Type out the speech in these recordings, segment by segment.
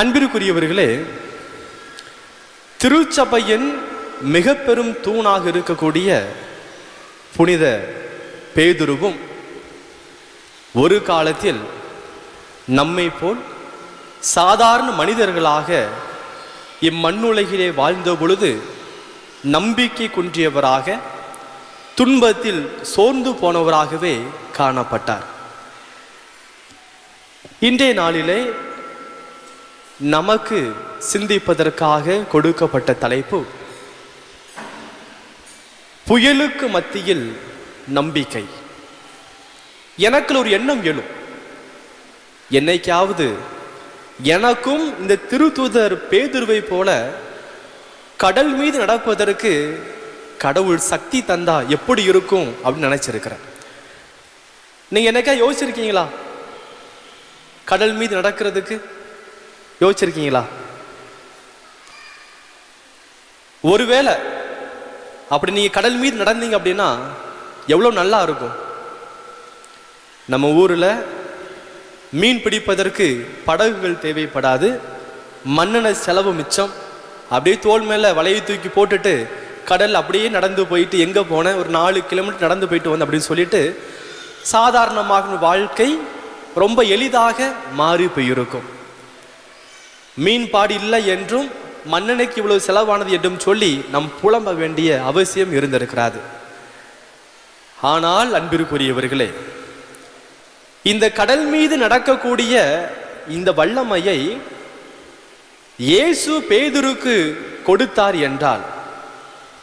அன்பிற்குரியவர்களே திருச்சபையின் மிக பெரும் தூணாக இருக்கக்கூடிய புனித பேதுருவும் ஒரு காலத்தில் நம்மை போல் சாதாரண மனிதர்களாக இம்மண்ணுலகிலே வாழ்ந்த பொழுது நம்பிக்கை குன்றியவராக துன்பத்தில் சோர்ந்து போனவராகவே காணப்பட்டார். இன்றைய நாளிலே நமக்கு சிந்திப்பதற்காக கொடுக்கப்பட்ட தலைப்பு புயலுக்கு மத்தியில் நம்பிக்கை. எனக்கு ஒரு எண்ணம் எழும். என்னைக்காவது எனக்கும் இந்த திருத்தூதர் பேதுருவை போல கடல் மீது நடப்பதற்கு கடவுள் சக்தி தந்தா எப்படி இருக்கும் அப்படின்னு நினைச்சிருக்கிறேன். நீங்க என்னைக்கா யோசிச்சிருக்கீங்களா? கடல் மீது நடக்கிறதுக்கு யோசிச்சிருக்கீங்களா? ஒருவேளை அப்படி நீங்க கடல் மீது நடந்தீங்க அப்படின்னா எவ்வளவு நல்லா இருக்கும்? நம்ம ஊர்ல மீன் பிடிப்பதற்கு படகுகள் தேவைப்படாது மண்ணெண்ண செலவு மிச்சம். அப்படியே தோல் மேல வலையை தூக்கி போட்டுட்டு கடல் அப்படியே நடந்து போயிட்டு எங்க போனேன்? ஒரு நாலு கிலோமீட்டர் நடந்து போயிட்டு வந்தேன் அப்படின்னு சொல்லிட்டு சாதாரணமாக வாழ்க்கை ரொம்ப எளிதாக மாறி போயிருக்கும். மீன்பாடு இல்லை என்றும் மண்ணெண்ணைக்கு இவ்வளவு செலவானது என்றும் சொல்லி நம் புலம்ப வேண்டிய அவசியம் இருந்திருக்கிறாது. ஆனால் அன்பிற்குரியவர்களே இந்த கடல் மீது நடக்கக்கூடிய இந்த வல்லமையை இயேசு பேதுருக்கு கொடுத்தார் என்றால்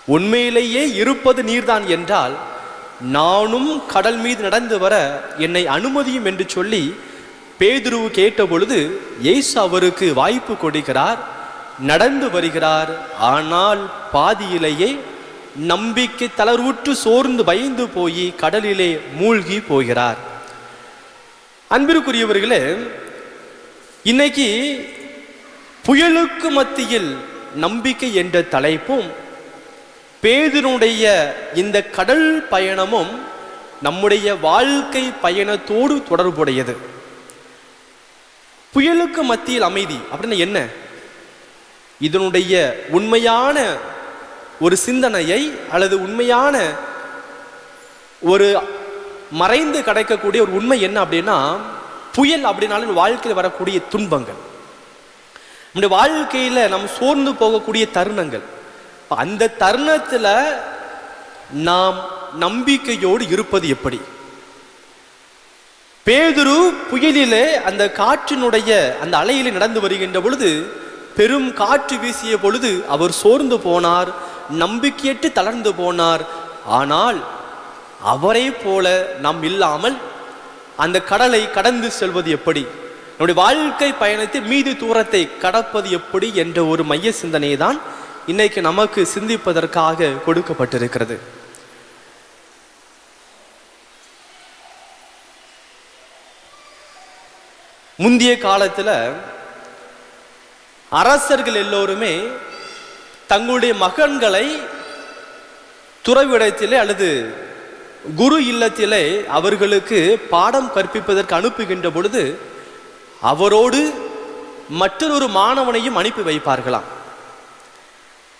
உண்மையிலேயே இருப்பது நீர்தான் என்றால் நானும் கடல் மீது நடந்து வர என்னை அனுமதியும் என்று சொல்லி பேதுருவு கேட்ட பொழுது இயேசு அவருக்கு வாய்ப்பு கொடுக்கிறார் நடந்து வருகிறார். ஆனால் பாதியிலேயே நம்பிக்கை தளர்வுற்று சோர்ந்து பயந்து போய் கடலிலே மூழ்கி போகிறார். அன்பிற்குரியவர்களே இன்னைக்கு புயலுக்கு மத்தியில் நம்பிக்கை என்ற தலைப்பும் பேதனுடைய இந்த கடல் பயணமும் நம்முடைய வாழ்க்கை பயணத்தோடு தொடர்புடையது. புயலுக்கு மத்தியில் அமைதி. அப்படின்னா என்ன? இதனுடைய உண்மையான ஒரு சிந்தனையை அல்லது உண்மையான ஒரு மறைந்து கிடைக்கக்கூடிய ஒரு உண்மை என்ன அப்படின்னா புயல் அப்படின்னாலும் வாழ்க்கையில் வரக்கூடிய துன்பங்கள். நம்முடைய வாழ்க்கையில நம்ம சோர்ந்து போகக்கூடிய தருணங்கள். அந்த தருணத்துல நாம் நம்பிக்கையோடு இருப்பது எப்படி? பேதுரு புயலிலே அந்த காற்றினுடைய அந்த அலையிலே நடந்து வருகின்ற பொழுது பெரும் காற்று வீசிய பொழுது அவர் சோர்ந்து போனார் நம்பிக்கையற்று தளர்ந்து போனார். ஆனால் அவரை போல நாம் இல்லாமல் அந்த கடலை கடந்து செல்வது எப்படி? நம்முடைய வாழ்க்கை பயணத்தில் மீதி தூரத்தை கடப்பது எப்படி என்ற ஒரு மைய சிந்தனை தான் இன்னைக்கு நமக்கு சிந்திப்பதற்காக கொடுக்கப்பட்டிருக்கிறது. முந்திய காலத்தில் அரசர்கள் எல்லோருமே தங்களுடைய மகன்களை துறவிடத்திலே அல்லது குரு இல்லத்திலே அவர்களுக்கு பாடம் கற்பிப்பதற்கு அனுப்புகின்ற பொழுது அவரோடு மற்றொரு மாணவனையும் அனுப்பி வைப்பார்களாம்.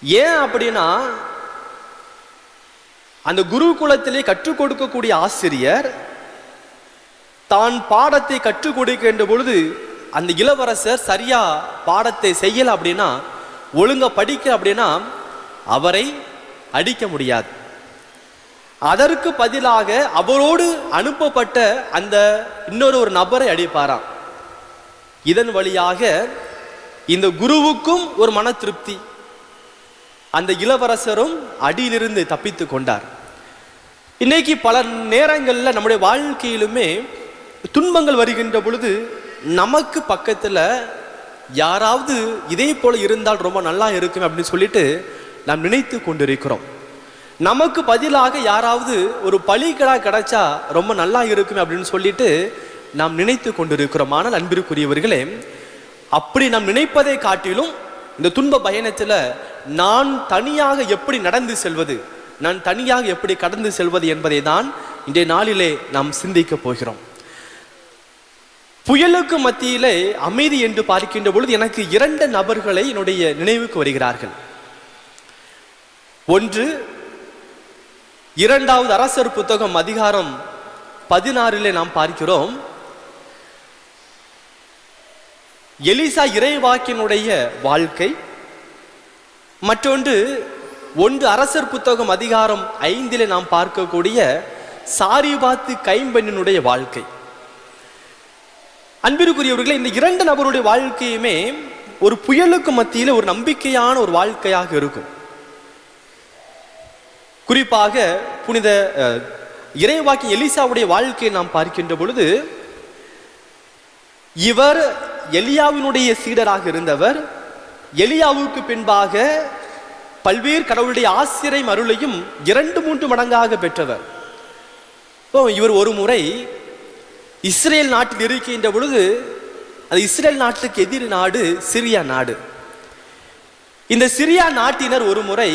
ஏன் அப்படின்னா அந்த குருகுலத்திலே கற்றுக் கொடுக்கக்கூடிய ஆசிரியர் தான் பாடத்தை கற்றுக் கொடுக்கின்ற பொழுது அந்த இளவரசர் சரியா பாடத்தை செய்யல அப்படின்னா ஒழுங்காக படிக்க அப்படின்னா அவரை அடிக்க முடியாது. அதற்கு பதிலாக அவரோடு அனுப்பப்பட்ட அந்த இன்னொரு ஒரு நபரை அடிப்பாராம். இதன் வழியாக இந்த குருவுக்கும் ஒரு மன திருப்தி. அந்த இளவரசரும் அடியிலிருந்து தப்பித்து கொண்டார். இன்னைக்கு பல நேரங்களில் நம்முடைய வாழ்க்கையிலுமே துன்பங்கள் வருகின்ற பொழுது நமக்கு பக்கத்தில் யாராவது இதே போல் இருந்தால் ரொம்ப நல்லா இருக்கும் அப்படின்னு சொல்லிட்டு நாம் நினைத்து கொண்டிருக்கிறோம். நமக்கு பதிலாக யாராவது ஒரு பழிகடா கிடைச்சா ரொம்ப நல்லா இருக்கும் அப்படின்னு சொல்லிட்டு நாம் நினைத்து கொண்டிருக்கிறோம். ஆனால் அன்பிற்குரியவர்களே அப்படி நாம் நினைப்பதை காட்டிலும் இந்த துன்ப பயணத்தில் நான் தனியாக எப்படி நடந்து செல்வது நான் தனியாக எப்படி கடந்து செல்வது என்பதை தான் இன்றைய நாளிலே நாம் சிந்திக்க போகிறோம். புயலுக்கு மத்தியிலே அமைதி என்று பார்க்கின்ற பொழுது எனக்கு இரண்டு நபர்களை என்னுடைய நினைவுக்கு வருகிறார்கள். ஒன்று இரண்டாவது அரசர் புத்தகம் அதிகாரம் பதினாறிலே நாம் பார்க்கிறோம். எலிசா இறைவாக்கினுடைய வாழ்க்கை. மற்றொன்று ஒன்று அரசர் புத்தகம் அதிகாரம் ஐந்திலே நாம் பார்க்கக்கூடிய சாரிபாத்து கைம்பெண்ணினுடைய வாழ்க்கை. அன்பிற்குரியவர்களே இந்த இரண்டு நபருடைய வாழ்க்கையுமே ஒரு புயலுக்கு மத்தியில் ஒரு நம்பிக்கையான ஒரு வாழ்க்கையாக இருக்கும். குறிப்பாக புனித இறைவாக்கி எலிசாவுடைய வாழ்க்கையை நாம் பார்க்கின்ற பொழுது இவர் எலியாவினுடைய சீடராக இருந்தவர். எலியாவுக்கு பின்பாக பல்வேறு கடவுளுடைய ஆசிரியம் அருளையும் இரண்டு மூன்று மடங்காக பெற்றவர். இவர் ஒரு முறை இஸ்ரேல் நாட்டில் இருக்கின்ற பொழுது அந்த இஸ்ரேல் நாட்டுக்கு எதிர் நாடு சிரியா நாடு. இந்த சிரியா நாட்டினர் ஒரு முறை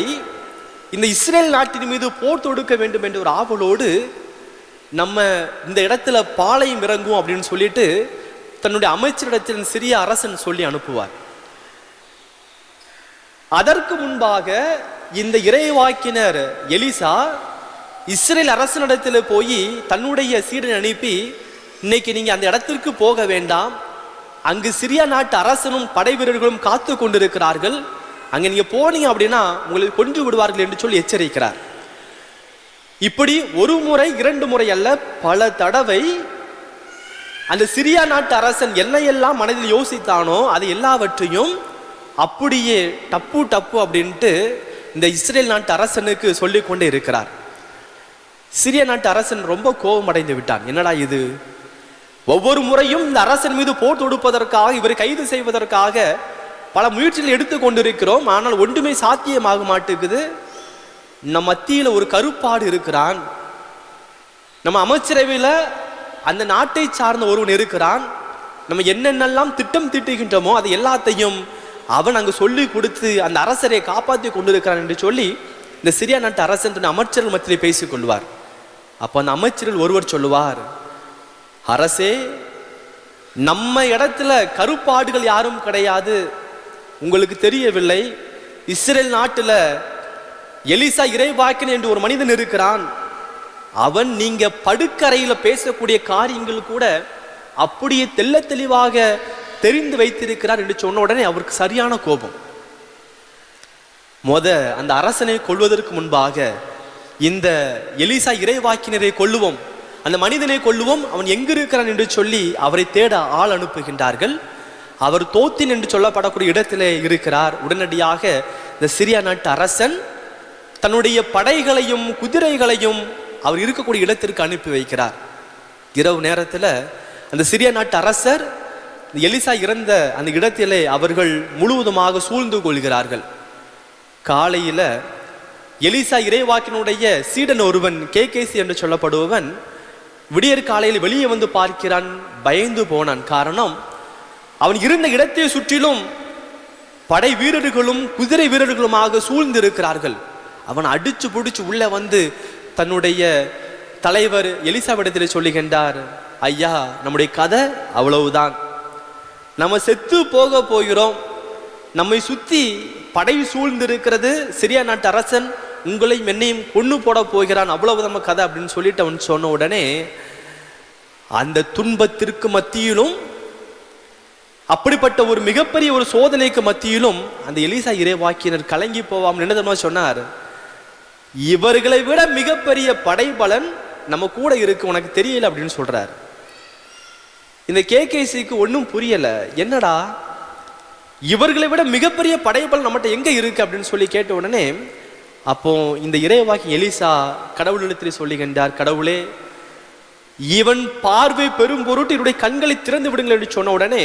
இந்த இஸ்ரேல் நாட்டின் மீது போர் தொடுக்க வேண்டும் என்ற ஒரு ஆவலோடு நம்ம இந்த இடத்துல பாளையம் இறங்கும் அப்படின்னு சொல்லிட்டு தன்னுடைய அமைச்சரிடத்தில் சிறிய அரசன் சொல்லி அனுப்புவார். அதற்கு முன்பாக இந்த இறைவாக்கினர் எலிசா இஸ்ரேல் அரசனிடத்தில் போய் தன்னுடைய சீடன் அனுப்பி இன்னைக்கு நீங்க அந்த இடத்திற்கு போக வேண்டாம். அங்கு சிரியா நாட்டு அரசனும் படை வீரர்களும் காத்து கொண்டிருக்கிறார்கள். அங்க நீங்க போனீங்க அப்படின்னா உங்களை கொன்று விடுவார்கள் என்று சொல்லி எச்சரிக்கிறார். இப்படி ஒரு முறை இரண்டு முறை அல்ல பல தடவை அந்த சிரியா நாட்டு அரசன் என்னையெல்லாம் மனதில் யோசித்தானோ அது எல்லாவற்றையும் அப்படியே டப்பு டப்பு அப்படின்ட்டு இந்த இஸ்ரேல் நாட்டு அரசனுக்கு சொல்லிக் கொண்டே இருக்கிறார். சிரிய நாட்டு அரசன் ரொம்ப கோபம் அடைந்து விட்டான். என்னடா இது? ஒவ்வொரு முறையும் இந்த அரசன் மீது போர் தொடுப்பதற்காக இவரை கைது செய்வதற்காக பல முயற்சிகள் எடுத்து கொண்டிருக்கிறோம். ஆனால் ஒன்றுமே சாத்தியமாக மாட்டேங்குது நம் மத்தியில் ஒரு கருப்பாடு இருக்கிறான். நம்ம அமைச்சரவையில் அந்த நாட்டை சார்ந்த ஒருவன் இருக்கிறான். நம்ம என்னென்னலாம் திட்டம் திட்டுகின்றோமோ அது எல்லாத்தையும் அவன் அங்கு சொல்லி கொடுத்து அந்த அரசரை காப்பாற்றி கொண்டிருக்கிறான் என்று சொல்லி இந்த சிரியா நாட்டு அரசன் அமைச்சர்கள் மத்தியிலே பேசிக்கொள்வார் அப்போ அந்த அமைச்சர்கள் ஒருவர் சொல்லுவார் அரசே நம்ம இடத்துல கருப்பாடுகள் யாரும் கிடையாது. உங்களுக்கு தெரியவில்லை இஸ்ரேல் நாட்டில் எலிசா இறைவாக்கின் என்று ஒரு மனிதன் இருக்கிறான். அவன் நீங்க படுக்கறையில் பேசக்கூடிய காரியங்கள் கூட அப்படியே தெள்ள தெளிவாக தெரிந்து வைத்திருக்கிறார் என்று சொன்ன உடனே அவருக்கு சரியான கோபம். மொத அந்த அரசனை கொள்வதற்கு முன்பாக இந்த எலிசா இறைவாக்கினரை கொள்ளுவோம் அந்த மனிதனை கொள்ளுவோம் அவன் எங்கு இருக்கிறான் என்று சொல்லி அவரை தேட ஆள் அனுப்புகின்றார்கள். அவர் தோத்தின் என்று சொல்லப்படக்கூடிய இடத்திலே இருக்கிறார். உடனடியாக இந்த சிரியா நாட்டு அரசன் தன்னுடைய படைகளையும் குதிரைகளையும் அவர் இருக்கக்கூடிய இடத்திற்கு அனுப்பி வைக்கிறார். இரவு நேரத்தில் அந்த சிரியா நாட்டு அரசர் இந்த எலிசா இறந்த அந்த இடத்திலே அவர்கள் முழுவதுமாக சூழ்ந்து கொள்கிறார்கள். காலையில் எலிசா இறைவாக்கினுடைய சீடன் ஒருவன் கேகேசி என்று சொல்லப்படுபவன் விடியற் காலையில் வெளியே வந்து பார்க்கிறான். பயந்து போனான். காரணம் அவன் இருந்த இடத்தை சுற்றிலும் படை வீரர்களும் குதிரை வீரர்களுமாக சூழ்ந்து இருக்கிறார்கள் அவன் அடிச்சு பிடிச்சு உள்ளே வந்து தன்னுடைய தலைவர் எலிசாவிடத்தில் சொல்லுகின்றார் ஐயா நம்முடைய கதை அவ்வளவுதான். நம்ம செத்து போக போகிறோம். நம்மை சுற்றி படை சூழ்ந்திருக்கிறது. சிரியா நாட்டு அரசன் உங்களையும் என்னையும் கொண்டு போட போகிறான் அவ்வளவு நம்ம கதை அப்படின்னு சொல்லிட்டு அவன் சொன்ன உடனே அந்த துன்பத்திற்கு மத்தியிலும் அப்படிப்பட்ட ஒரு மிகப்பெரிய ஒரு சோதனைக்கு மத்தியிலும் அந்த எலிசா இறைவாக்கினர் கலங்கி போவாம் என்ன சொன்னார்? இவர்களை விட மிகப்பெரிய படைபலன் நம்ம கூட இருக்கு உனக்கு தெரியல அப்படின்னு சொல்றார். இந்த கேகேசிக்கு ஒன்றும் புரியல. என்னடா? இவர்களை விட மிகப்பெரிய படைபலன் நம்மகிட்ட எங்க இருக்கு அப்படின்னு சொல்லி கேட்ட உடனே அப்போ இந்த இறைவாக்கி எலிசா கடவுளிடத்தில் சொல்லுகின்றார் கடவுளே இவன் பார்வை பெரும் பொருட்டு இவருடைய கண்களை திறந்து விடுங்கள் என்று சொன்ன உடனே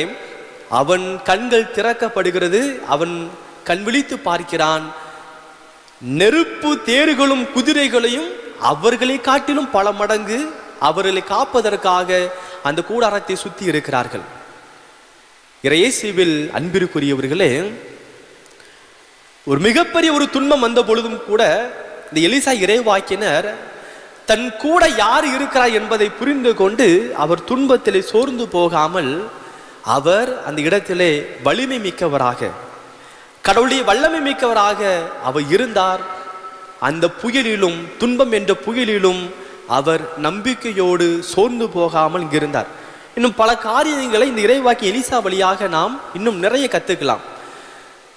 அவன் கண்கள் திறக்கப்படுகிறது அவன் கண் விழித்து பார்க்கிறான். நெருப்பு தேர்களும் குதிரைகளையும் அவர்களை காட்டிலும் பல மடங்கு அவர்களை காப்பதற்காக அந்த கூடாரத்தை சுத்தி இருக்கிறார்கள். இறையேசுவில் அன்பிற்குரியவர்களே ஒரு மிகப்பெரிய ஒரு துன்பம் வந்த பொழுதும் கூட இந்த எலிசா இறைவாக்கினர் தன் கூட யார் இருக்கிறார் என்பதை புரிந்து கொண்டு அவர் துன்பத்திலே சோர்ந்து போகாமல் அவர் அந்த இடத்திலே வலிமை மிக்கவராக கடவுளுடைய வல்லமை மிக்கவராக அவர் இருந்தார். அந்த புயலிலும் துன்பம் என்ற புயலிலும் அவர் நம்பிக்கையோடு சோர்ந்து போகாமல் இருந்தார் இன்னும் பல காரியங்களை இந்த இறைவாக்கி எலிசா வழியாக நாம் இன்னும் நிறைய கத்துக்கலாம்.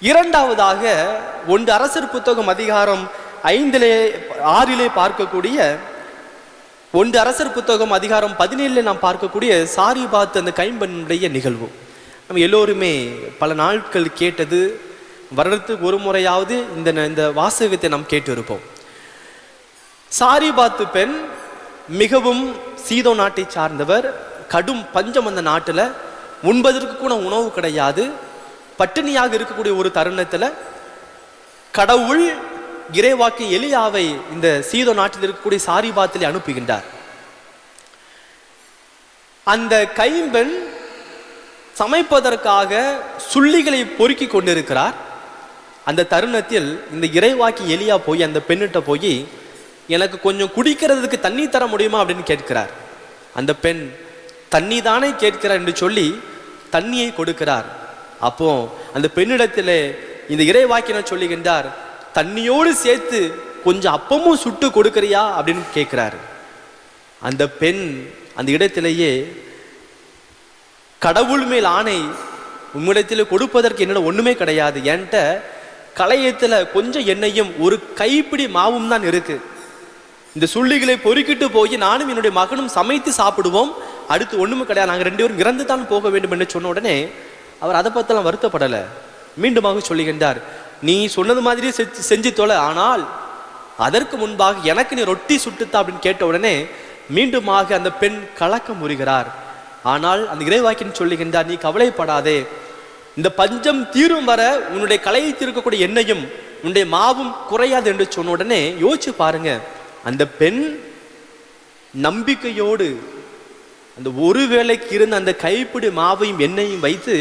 இரண்டாவதாக ஒன்று அரசர் புத்தகம் அதிகாரம் ஐந்திலே ஆறிலே பார்க்கக்கூடிய ஒன்று அரசர் புத்தகம் அதிகாரம் பதினேழுல நாம் பார்க்கக்கூடிய சாரிபாத் அந்த கைம்பெண்ணுடைய நிகழ்வு. நம்ம எல்லோருமே பல நாட்கள் கேட்டது வருடத்துக்கு ஒரு முறையாவது இந்த இந்த வாசகத்தை நாம் கேட்டு இருப்போம் சாரிபாத்து பெண் மிகவும் சீதோ நாட்டை சார்ந்தவர் கடும் பஞ்சம் அந்த நாட்டில் உண்பதற்கு கூட உணவு கிடையாது பட்டினியாக இருக்கக்கூடிய ஒரு தருணத்துல கடவுள் இறைவாக்கு எலியாவை இந்த சீதோ நாட்டில் இருக்கக்கூடிய சாரிபாத்திலே அனுப்புகின்றார். அந்த கைம்பெண் சமைப்பதற்காக சுள்ளிகளை பொறுக்கி கொண்டிருக்கிறார். அந்த தருணத்தில் இந்த இறைவாக்கி எலியா போய் அந்த பெண்ணிட்ட போய் எனக்கு கொஞ்சம் குடிக்கிறதுக்கு தண்ணி தர முடியுமா? அப்படின்னு கேட்கிறார். அந்த பெண் தண்ணி தானே கேட்கிறார் என்று சொல்லி தண்ணியை கொடுக்கிறார். அப்போ அந்த பெண்ணிடத்தில் இந்த இறைவாக்கினர் சொல்லுகின்றார் தண்ணியோடு சேர்த்து கொஞ்சம் அப்பமும் சுட்டு கொடுக்கறியா? அப்படின்னு கேட்கிறாரு. அந்த பெண் அந்த இடத்திலேயே கடவுள் மேல் ஆணை உம்மிடத்தில் கொடுப்பதற்கு என்னோட ஒண்ணுமே கிடையாது. என்கிட்ட களையத்துல கொஞ்சம் எண்ணெயும் ஒரு கைப்பிடி மாவும் தான் இருக்கு. இந்த சுள்ளிகளை பொறுக்கிட்டு போய் நானும் என்னுடைய மகனும் சமைத்து சாப்பிடுவோம். அடுத்து ஒண்ணுமே கிடையாது. நாங்கள் ரெண்டு பேரும் இறந்து தான் போக வேண்டும் என்று சொன்ன உடனே அவர் அதை பத்தெல்லாம் வருத்தப்படலை. மீண்டுமாக சொல்லுகின்றார் நீ சொன்னது மாதிரியே செஞ்சு செஞ்சு தொலை ஆனால் அதற்கு முன்பாக எனக்கு நீ ரொட்டி சுட்டுத்தா அப்படின்னு கேட்ட உடனே மீண்டுமாக அந்த பெண் கலக்கம் முறுகிறார். ஆனால் அந்த இறைவாக்கின் சொல்லுகின்றார் நீ கவலைப்படாதே. இந்த பஞ்சம் தீரும் வர உன்னுடைய கலையை தீர்க்கக்கூடிய எண்ணெயும் உன்னுடைய மாவும் குறையாது என்று சொன்ன உடனே யோசிச்சு பாருங்க. அந்த பெண் நம்பிக்கையோடு அந்த ஒரு வேளைக்கு இருந்த அந்த கைப்பிடி மாவையும் எண்ணெயும் வைத்து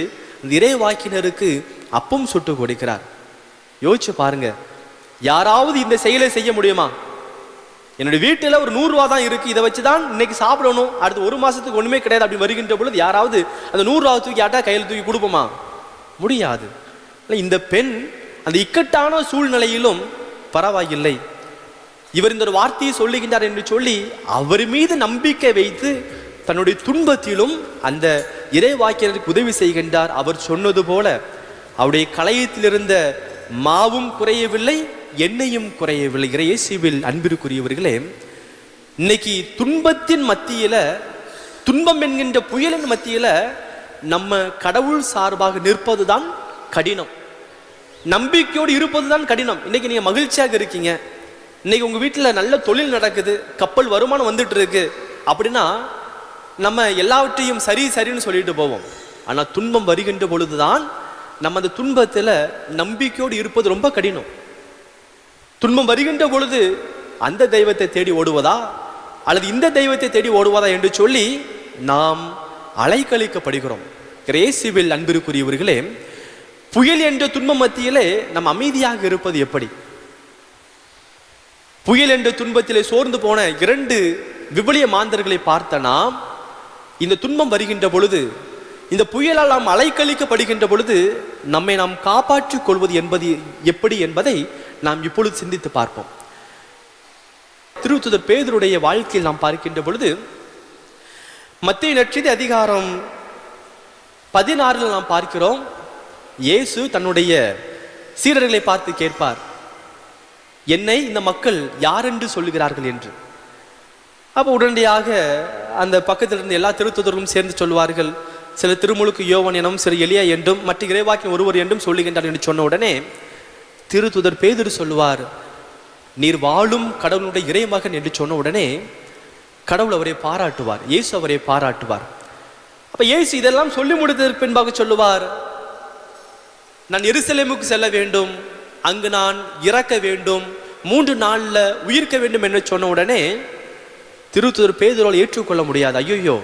இறைவாக்கினருக்கு அப்பம் சுட்டு கொடுக்கிறார். யோசிச்சு பாருங்க யாராவது இந்த செயலை செய்ய முடியுமா? என்னுடைய வீட்டில் ஒரு நூறுரூவா தான் இருக்கு இதை வச்சு தான் இன்னைக்கு சாப்பிடணும் அடுத்து ஒரு மாசத்துக்கு ஒண்ணுமே கிடையாது அப்படி வருகின்ற பொழுது யாராவது அந்த நூறுரூவா தூக்கி ஆட்டா கையில் தூக்கி கொடுப்போமா? முடியாது. இந்த பெண் அந்த இக்கட்டான சூழ்நிலையிலும் பரவாயில்லை. இவர் இந்த ஒரு வார்த்தையை சொல்லுகின்றார் என்று சொல்லி அவர் மீது நம்பிக்கை வைத்து தன்னுடைய துன்பத்திலும் அந்த இறைவாக்கியருக்கு உதவி செய்கின்றார். அவர் சொன்னது போல அவருடைய கலையத்திலிருந்த மாவும் குறையவில்லை எண்ணெயும் குறையவில்லை. இறையேசுவில் அன்பிற்குரியவர்களே இன்னைக்கு துன்பத்தின் மத்தியில துன்பம் என்கின்ற புயலின் மத்தியில நம்ம கடவுள் சார்பாக நிற்பதுதான் கடினம். நம்பிக்கையோடு இருப்பதுதான் கடினம். இன்னைக்கு நீங்க மகிழ்ச்சியாக இருக்கீங்க. இன்னைக்கு உங்க வீட்டுல நல்ல தொழில் நடக்குது கப்பல் வருமானம் வந்துட்டு இருக்கு. அப்படின்னா நம்ம எல்லாவற்றையும் சரி சரின்னு சொல்லிட்டு போவோம். ஆனால் துன்பம் வருகின்ற பொழுதுதான் நம்ம அந்த துன்பத்தில் நம்பிக்கையோடு இருப்பது ரொம்ப கடினம். துன்பம் வருகின்ற பொழுது அந்த தெய்வத்தை தேடி ஓடுவதா? அல்லது இந்த தெய்வத்தை தேடி ஓடுவதா என்று சொல்லி நாம் அலைக்கழிக்கப்படுகிறோம். கிரேசிவில் அன்பிற்குரியவர்களே புயல் என்ற துன்பம் மத்தியிலே நம் அமைதியாக இருப்பது எப்படி? புயல் என்ற துன்பத்திலே சோர்ந்து போன இரண்டு விபலிய மாந்தர்களை பார்த்த நாம் இந்த துன்பம் வருகின்ற பொழுது இந்த புயலால் நாம் அலைக்கழிக்கப்படுகின்ற பொழுது நம்மை நாம் காப்பாற்றிக் கொள்வது என்பது எப்படி என்பதை நாம் இப்பொழுது சிந்தித்து பார்ப்போம். திருத்துதர் பேதருடைய வாழ்க்கையில் நாம் பார்க்கின்ற பொழுது மத்திய நட்சதி அதிகாரம் பதினாறில் நாம் பார்க்கிறோம் இயேசு தன்னுடைய சீரர்களை பார்த்து கேட்பார் என்னை இந்த மக்கள் யாரென்று சொல்லுகிறார்கள்? என்று. அப்போ உடனடியாக அந்த பக்கத்தில் இருந்த எல்லா திருத்துதரும் சேர்ந்து சொல்வார்கள் சில திருமுழுக்கு யோவன் எனவும் சில எளியா என்றும் மற்ற இறைவாக்கின் ஒருவர் என்றும் சொல்லுகின்றார் என்று சொன்ன உடனே திருத்துதர் பேதுரு சொல்லுவார் நீர் வாழும் கடவுளுடைய இறைமகன் என்று சொன்ன உடனே கடவுள் அவரை பாராட்டுவார் இயேசு அவரை பாராட்டுவார். அப்ப இயேசு இதெல்லாம் சொல்லி முடித்ததற்கு பின்பாக சொல்லுவார் நான் எருசலேமுக்கு செல்ல வேண்டும் அங்கு நான் இறக்க வேண்டும் மூன்று நாளில் உயிர்க்க வேண்டும் என்று சொன்ன உடனே திருத்தூர் பேதுரோல் ஏற்றுக்கொள்ள முடியாது. ஐயோயோ.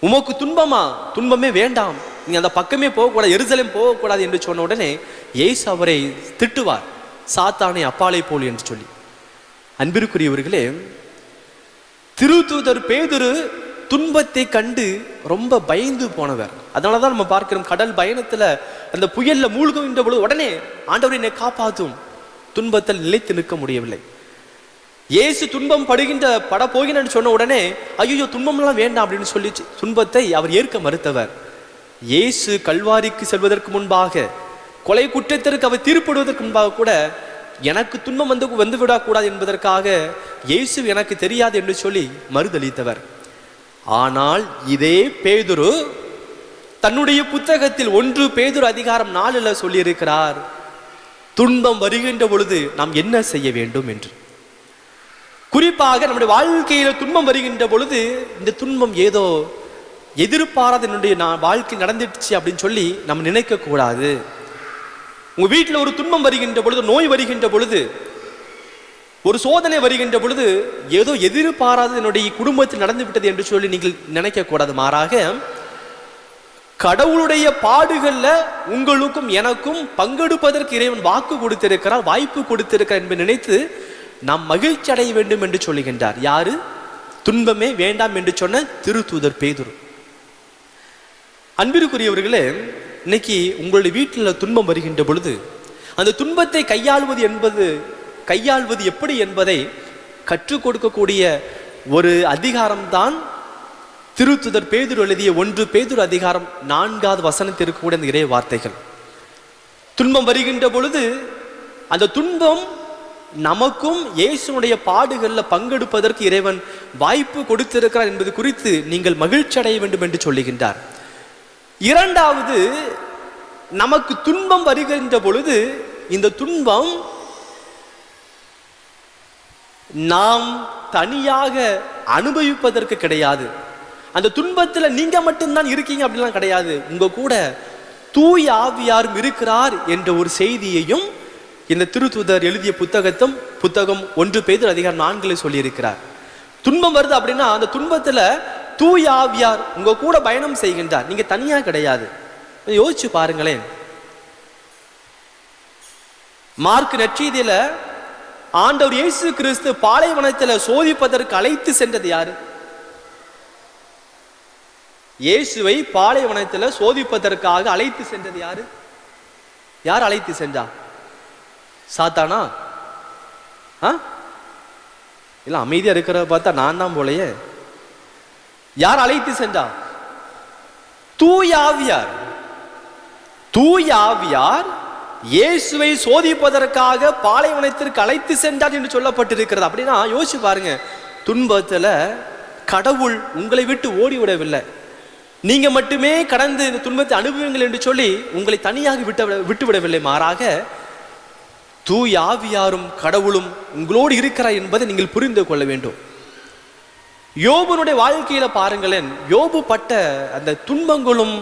உமக்கு துன்பமா? துன்பமே வேண்டாம். நீ அந்த பக்கமே போகக்கூடாது எருசலேம் போகக்கூடாது என்று சொன்ன உடனே ஏசு அவரை திட்டுவார். சாத்தானை அப்பாலை போல் என்று சொல்லி. அன்பிற்குரியவர்களே திருத்தூதர் பேதுரு துன்பத்தை கண்டு ரொம்ப பயந்து போனவர். அதனால தான் நம்ம பார்க்கிறோம் கடல் பயணத்தில் அந்த புயல்ல மூழ்கும் பொழுது உடனே ஆண்டவர் என்னை காப்பாற்றும். துன்பத்தில் நிலைத்து நிற்க முடியவில்லை. இயேசு துன்பம் படுகின்ற பட போகின்னு சொன்ன உடனே ஐயோ துன்பம்லாம் வேண்டாம் அப்படின்னு சொல்லி துன்பத்தை அவர் ஏற்க மறுத்தவர். இயேசு கல்வாரிக்கு செல்வதற்கு முன்பாக கொலை குற்றத்திற்கு அவர் தீர்ப்பிடுவதற்கு முன்பாக கூட எனக்கு துன்பம் வந்து வந்து விடக்கூடாது என்பதற்காக இயேசு எனக்கு தெரியாது என்று சொல்லி மறுதளித்தவர் ஆனால் இதே பேதுரு தன்னுடைய புத்தகத்தில் ஒன்று பேதுரு அதிகாரம் நாலுல சொல்லியிருக்கிறார் துன்பம் வருகின்ற பொழுது நாம் என்ன செய்ய வேண்டும்? என்று. குறிப்பாக நம்முடைய வாழ்க்கையில் துன்பம் வருகின்ற பொழுது இந்த துன்பம் ஏதோ எதிர்பாராத என்னுடைய நான் வாழ்க்கை நடந்துடுச்சு அப்படின்னு சொல்லி நம்ம நினைக்க கூடாது. உங்க வீட்டில் ஒரு துன்பம் வருகின்ற பொழுது நோய் வருகின்ற பொழுது ஒரு சோதனை வருகின்ற பொழுது ஏதோ எதிர்பாராத என்னுடைய குடும்பத்தில் நடந்து விட்டது என்று சொல்லி நீங்கள் நினைக்க கூடாது. மாறாக கடவுளுடைய பாடுகளில் உங்களுக்கும் எனக்கும் பங்கெடுப்பதற்கு இறைவன் வாக்கு கொடுத்திருக்கிறார் வாய்ப்பு கொடுத்திருக்கிறார் என்பதை நினைத்து நாம் மகிழ்ச்சி அடைய வேண்டும் என்று சொல்லுகின்றார். யாரு? துன்பமே வேண்டாம் என்று சொன்ன திருத்தூதர் பேதுரு. அன்பிற்குரியவர்களே இன்னைக்கு உங்களுடைய வீட்டில் துன்பம் வருகின்ற பொழுது அந்த துன்பத்தை கையாள்வது என்பது கையாள்வது எப்படி என்பதை கற்றுக் கொடுக்கக்கூடிய ஒரு அதிகாரம்தான் திருத்துதர் பேதுரு எழுதிய ஒன்று பேதுரு அதிகாரம் நான்காவது வசனத்தில் இருக்கக்கூடிய இந்த இறை வார்த்தைகள். துன்பம் வருகின்ற பொழுது அந்த துன்பம் நமக்கும் இயேசுனுடைய பாடுகளில் பங்கெடுப்பதற்கு இறைவன் வாய்ப்பு கொடுத்திருக்கிறார் என்பது குறித்து நீங்கள் மகிழ்ச்சி அடைய வேண்டும் என்று சொல்லுகின்றார். இரண்டாவது நமக்கு துன்பம் வருகின்ற பொழுது இந்த துன்பம் நாம் தனியாக அனுபவிப்பதற்கு கிடையாது. அந்த துன்பத்தில் நீங்க மட்டும்தான் இருக்கீங்க அப்படிலாம் கிடையாது. உங்க கூட தூய் ஆவியாரும் இருக்கிறார் என்ற ஒரு செய்தியையும் இந்த திருத்துதர் எழுதிய புத்தகத்தும் புத்தகம் ஒன்று பெய்து அதிகாரம் நான்குல சொல்லியிருக்கிறார். துன்பம் வருது அப்படின்னா அந்த துன்பத்துல தூய் ஆவியார் உங்க கூட பயணம் செய்கின்றார். நீங்க தனியா கிடையாது. யோசிச்சு பாருங்களேன். மார்க் நற்செய்தியில ஆண்டவர் இயேசு கிறிஸ்து பாலைவனத்துல சோதிப்பதற்கு அழைத்து சென்றது யாரு? இயேசுவை பாலைவனத்துல சோதிப்பதற்காக அழைத்து சென்றது யாரு? யார் அழைத்து சென்றா? சாத்தானா? ஆ? இல்லை அமைதியாக இருக்கிறத பார்த்தா நான் தான் போலையே. யார் அழைத்து சென்றா? தூயாவியார் தூயாவியார் தூய் இயேசுவை சோதிப்பதற்காக பாலைவனத்திற்கு அழைத்து சென்றார் என்று சொல்லப்பட்டிருக்கிறது. அப்படின்னா யோசிச்சு பாருங்க. துன்பத்தில் கடவுள் உங்களை விட்டு ஓடி விடவில்லை நீங்க மட்டுமே கடந்து இந்த துன்பத்தை அனுபவங்கள் என்று சொல்லி உங்களை தனியாக விட்டு விட்டுவிடவில்லை. மாறாக தூய் ஆவியாரும் கடவுளும் உங்களோடு இருக்கிறார் என்பதை நீங்கள் புரிந்து கொள்ள வேண்டும். யோபனுடைய வாழ்க்கையில பாருங்களேன் யோபு பட்ட அந்த துன்பங்களும்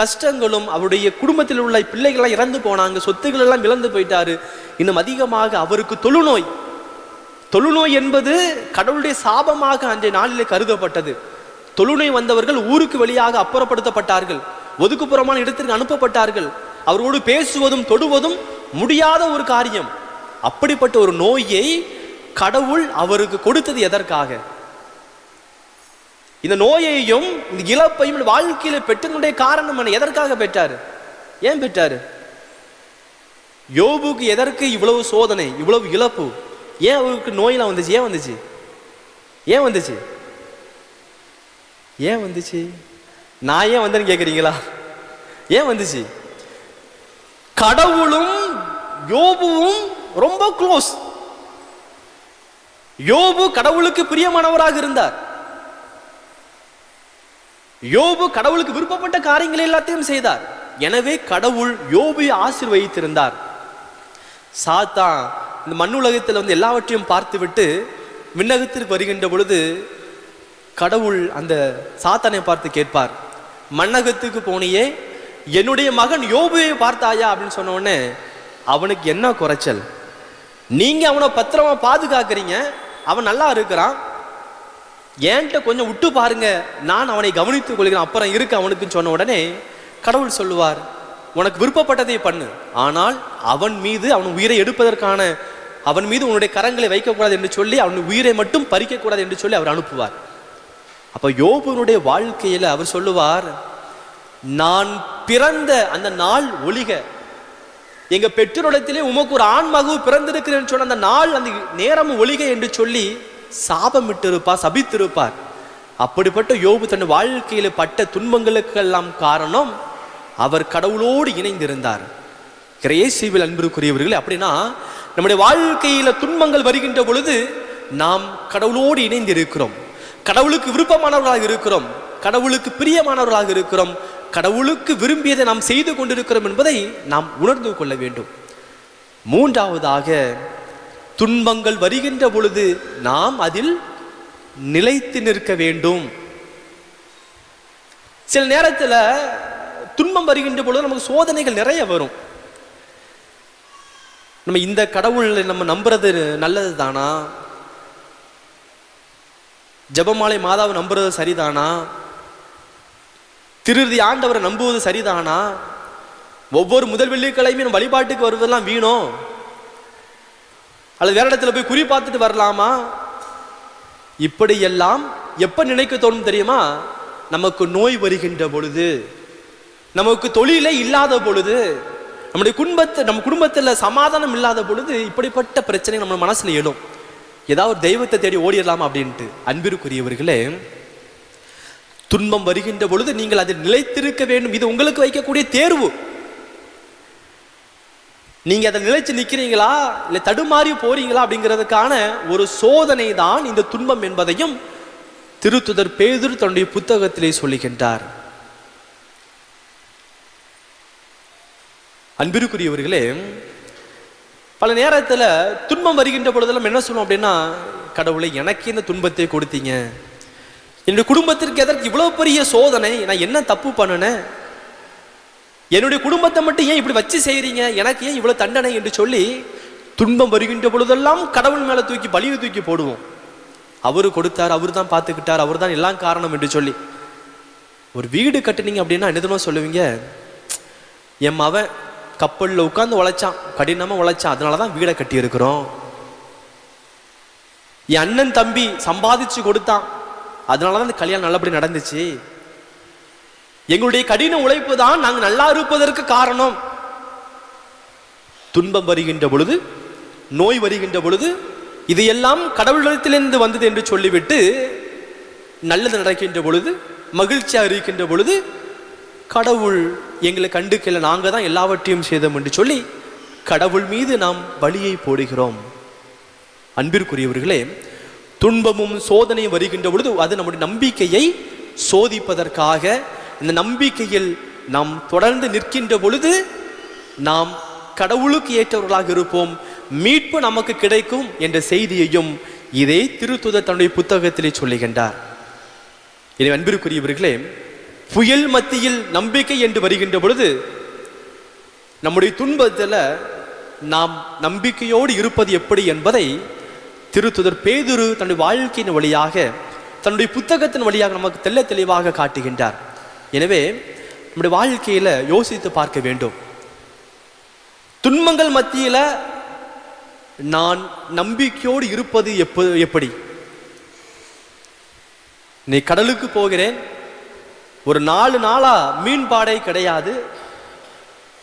கஷ்டங்களும் அவருடைய குடும்பத்தில் உள்ள பிள்ளைகள்லாம் இறந்து போனாங்க சொத்துக்கள் எல்லாம் இழந்து போயிட்டாரு. இன்னும் அதிகமாக அவருக்கு தொழுநோய். தொழுநோய் என்பது கடவுளுடைய சாபமாக அன்றைய நாளிலே கருதப்பட்டது. தொழுநோய் வந்தவர்கள் ஊருக்கு வெளியாக அப்புறப்படுத்தப்பட்டார்கள். ஒதுக்குப்புறமான இடத்திற்கு அனுப்பப்பட்டார்கள். அவரோடு பேசுவதும் தொடுவதும் முடியாத ஒரு காரியம். அப்படிப்பட்ட ஒரு நோயை கடவுள் அவருக்கு கொடுத்தது எதற்காக? இந்த நோயையும் இந்த இழப்பையும் வாழ்க்கையில பெற்றனுடைய காரணம் என்ன? எதற்காக பெற்றாரு? ஏன் பெற்றாரு? யோபுக்கு எதற்கு இவ்வளவு சோதனை இவ்வளவு இழப்பு? ஏன் அவருக்கு நோயெல்லாம் வந்துச்சு? ஏன் வந்துச்சு? ஏன் வந்துச்சு? ஏன் வந்துச்சு? நான் ஏன் வந்தேன்னு கேக்குறீங்களா? ஏன் வந்துச்சு? கடவுளும் யோபுவும் ரொம்ப க்ளோஸ் யோபு கடவுளுக்கு பிரியமானவராக இருந்தார். யோபு கடவுளுக்கு விருப்பப்பட்ட காரியங்கள் எல்லாத்தையும் செய்தார். எனவே கடவுள் யோபை ஆசிர்வதித்திருந்தார். சாத்தா இந்த மண்ணுலகத்தில் வந்து எல்லாவற்றையும் பார்த்துவிட்டு விண்ணகத்திற்கு வருகின்ற பொழுது கடவுள் அந்த சாத்தானை பார்த்து கேட்பார் மண்ணகத்துக்கு போனியே என்னுடைய மகன் யோபுவை பார்த்தாயா அப்படின்னு சொன்ன உடனே அவனுக்கு என்ன குறைச்சல்? நீங்க அவனை பத்திரமா பாதுகாக்கிறீங்க அவன் நல்லா இருக்கிறான். ஏன்ட்ட கொஞ்சம் விட்டு பாருங்க நான் அவனை கவனித்துக் கொள்கிறேன் அப்புறம் இருக்கு அவனுக்குன்னு சொன்ன உடனே கடவுள் சொல்லுவார் உனக்கு விருப்பப்பட்டதை பண்ணு. ஆனால் அவன் மீது அவன் உயிரை எடுப்பதற்கான அவன் மீது உன்னுடைய கரங்களை வைக்கக்கூடாது என்று சொல்லி அவன் உயிரை மட்டும் பறிக்கக்கூடாது என்று சொல்லி அவர் அனுப்புவார். அப்ப யோபுனுடைய வாழ்க்கையில அவர் சொல்லுவார் நான் பிறந்த அந்த நாள் ஒளிக. எங்க பெற்றோரிடத்திலே உமக்கு ஒரு ஆண் மகு பிறந்திருக்கிறேன் சொன்ன அந்த நாள் அந்த நேரம் ஒளிக என்று சொல்லி சாபமிட்டிருப்பார் சபித்திருப்பார். அப்படிப்பட்ட யோபு தன் வாழ்க்கையில பட்ட துன்பங்களுக்கெல்லாம் காரணம் அவர் கடவுளோடு இணைந்திருந்தார். கிரேசிவில் அன்பிற்குரியவர்கள் அப்படின்னா நம்முடைய வாழ்க்கையில துன்பங்கள் வருகின்ற பொழுது நாம் கடவுளோடு இணைந்து இருக்கிறோம் கடவுளுக்கு விருப்பமானவர்களாக இருக்கிறோம். கடவுளுக்கு பிரியமானவர்களாக இருக்கிறோம். கடவுளுக்கு விரும்பியதை நாம் செய்து கொண்டிருக்கிறோம் என்பதை நாம் உணர்ந்து கொள்ள வேண்டும். மூன்றாவதாக துன்பங்கள் வருகின்ற பொழுது நாம் அதில் நிலைத்து நிற்க வேண்டும். சில நேரத்தில் துன்பம் வருகின்ற பொழுது நமக்கு சோதனைகள் நிறைய வரும். நம்ம இந்த கடவுளை நம்ம நம்புறது நல்லது தானா? ஜெபமாலை மாதாவை நம்புறது சரிதானா? திருதி ஆண்டவரை நம்புவது சரிதானா? ஒவ்வொரு முதல் வெள்ளிக்கிழமையும் வழிபாட்டுக்கு வருவதெல்லாம் வீணோ? அல்லது வேற இடத்துல போய் குறி பார்த்துட்டு வரலாமா? இப்படியெல்லாம் எப்ப நினைக்க தோணும் தெரியுமா? நமக்கு நோய் வருகின்ற பொழுது நமக்கு தொழிலே இல்லாத பொழுது நம்முடைய குடும்பத்தை நம்ம குடும்பத்தில் சமாதானம் இல்லாத பொழுது இப்படிப்பட்ட பிரச்சனை நம்ம மனசுல எழும். ஏதாவது ஒரு தெய்வத்தை தேடி ஓடிடலாமா அப்படின்ட்டு அன்பிற்குரியவர்களே துன்பம் வருகின்ற பொழுது நீங்கள் அதில் நிலைத்திருக்க வேண்டும். இது உங்களுக்கு வைக்கக்கூடிய தேர்வு. நீங்க அதை நிலைச்சு நிக்கிறீங்களா இல்லை தடுமாறி போறீங்களா அப்படிங்கிறதுக்கான ஒரு சோதனை தான் இந்த துன்பம் என்பதையும் திருத்துதர் பேதுரு தன்னுடைய புத்தகத்திலே சொல்லுகின்றார். அன்பிற்குரியவர்களே பல நேரத்தில் துன்பம் வருகின்ற பொழுதெல்லாம் என்ன சொல்லுவோம் அப்படின்னா கடவுளை எனக்கு இந்த துன்பத்தை கொடுத்தீங்க. என்னுடைய குடும்பத்திற்கு எதற்கு இவ்வளவு பெரிய சோதனை? நான் என்ன தப்பு பண்ணுனேன் என்னுடைய குடும்பத்தை மட்டும் ஏன் இப்படி வச்சு செய்கிறீங்க எனக்கு ஏன் இவ்வளவு தண்டனை என்று சொல்லி துன்பம் வருகின்ற பொழுதெல்லாம் கடவுள் மேல தூக்கி பழியை தூக்கி போடுவோம். அவரு கொடுத்தார் அவர் தான் பார்த்துக்கிட்டார் அவர் தான் எல்லாம் காரணம் என்று சொல்லி. ஒரு வீடு கட்டுனீங்க அப்படின்னா என்னதுமா சொல்லுவீங்க? என் மவன் கப்பலில் உட்காந்து உழைச்சான் கடினமா உழைச்சான் அதனால தான் வீடை கட்டி இருக்கிறோம் என் அண்ணன் தம்பி சம்பாதிச்சு கொடுத்தான் அதனால தான் இந்த கல்யாணம் நல்லபடி நடந்துச்சு. எங்களுடைய கடின உழைப்பு தான் நாங்கள் நல்லா இருப்பதற்கு காரணம். துன்பம் வருகின்ற பொழுது நோய் வருகின்ற பொழுது இது எல்லாம் கடவுளிடத்திலிருந்து வந்தது என்று சொல்லிவிட்டு நல்லது நடக்கின்ற பொழுது மகிழ்ச்சியாக இருக்கின்ற பொழுது கடவுள் எங்களை கண்டுக்கல நாங்கள் தான் எல்லாவற்றையும் செய்தோம் என்று சொல்லி கடவுள் மீது நாம் பலியை போடுகிறோம். அன்பிற்குரியவர்களே துன்பமும் சோதனையும் வருகின்ற பொழுது அது நம்முடைய நம்பிக்கையை சோதிப்பதற்காக இந்த நம்பிக்கையில் நாம் தொடர்ந்து நிற்கின்ற பொழுது நாம் கடவுளுக்கு ஏற்றவர்களாக இருப்போம் மீட்பு நமக்கு கிடைக்கும் என்ற செய்தியையும் இதே திருத்துதர் தன்னுடைய புத்தகத்திலே சொல்லுகின்றார். இதை அன்பிற்குரியவர்களே புயல் மத்தியில் நம்பிக்கை என்று வருகின்ற பொழுது நம்முடைய துன்பத்தில் நாம் நம்பிக்கையோடு இருப்பது எப்படி என்பதை திருத்துதர் பேதுரு தன்னுடைய வாழ்க்கையின் வழியாக தன்னுடைய புத்தகத்தின் வழியாக நமக்கு தெள்ள தெளிவாக காட்டுகின்றார். எனவே நம்முடைய வாழ்க்கையில யோசித்து பார்க்க வேண்டும். துன்பங்கள் மத்தியில நான் நம்பிக்கையோடு இருப்பது எப்போ எப்படி? நீ கடலுக்கு போகிறேன். ஒரு நாலு நாளா மீன் பாடை கிடையாது.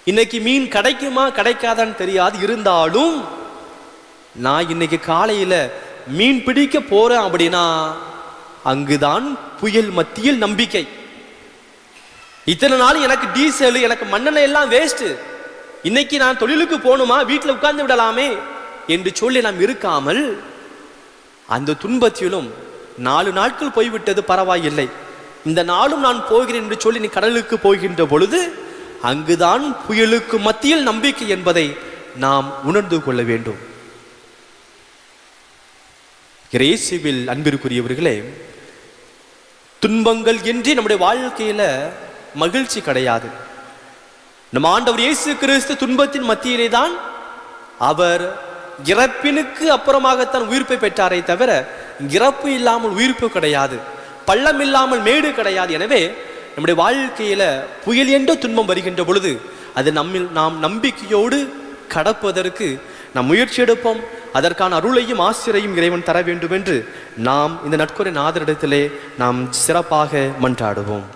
இன்னைக்கு மீன் கிடைக்குமா கிடைக்காதான்னு தெரியாது. இருந்தாலும் நான் இன்னைக்கு காலையில மீன் பிடிக்க போறேன் அப்படின்னா அங்குதான் புயல் மத்தியில் நம்பிக்கை. இத்தனை நாள் எனக்கு டீசல் எனக்கு மண்ணெண்ணெய் எல்லாம் வேஸ்ட் இன்னைக்கு நான் தொழிலுக்கு போகணுமா? வீட்டில் உட்கார்ந்து விடலாமே என்று சொல்லி நாம் இருக்காமல் அந்த துன்பத்திலும் நாலு நாட்கள் போய்விட்டது பரவாயில்லை. இந்த நாளும் நான் போகிறேன் என்று சொல்லி நீ கடலுக்கு போகின்ற பொழுது அங்குதான் புயலுக்கு மத்தியில் நம்பிக்கை என்பதை நாம் உணர்ந்து கொள்ள வேண்டும். இயேசுவில் அன்பிற்குரியவர்களே துன்பங்கள் இன்றி நம்முடைய வாழ்க்கையில மகிழ்ச்சி கிடையாது. நம்ம ஆண்டவர் இயேசு கிறிஸ்து துன்பத்தின் மத்தியிலே தான் அவர் இறப்பினுக்கு அப்புறமாகத்தான் உயிர்ப்பை பெற்றாரே தவிர இறப்பு இல்லாமல் உயிர்ப்பு கிடையாது பள்ளம் இல்லாமல் மேடு கிடையாது. எனவே நம்முடைய வாழ்க்கையில புயல் என்ற துன்பம் வருகின்ற பொழுது அது நம்மில் நாம் நம்பிக்கையோடு கடப்பதற்கு நாம் முயற்சி எடுப்போம். அதற்கான அருளையும் ஆசிரியையும் இறைவன் தர வேண்டும் என்று நாம் இந்த நட்குறை நாதரிடத்திலே நாம் சிறப்பாக மன்றாடுவோம்.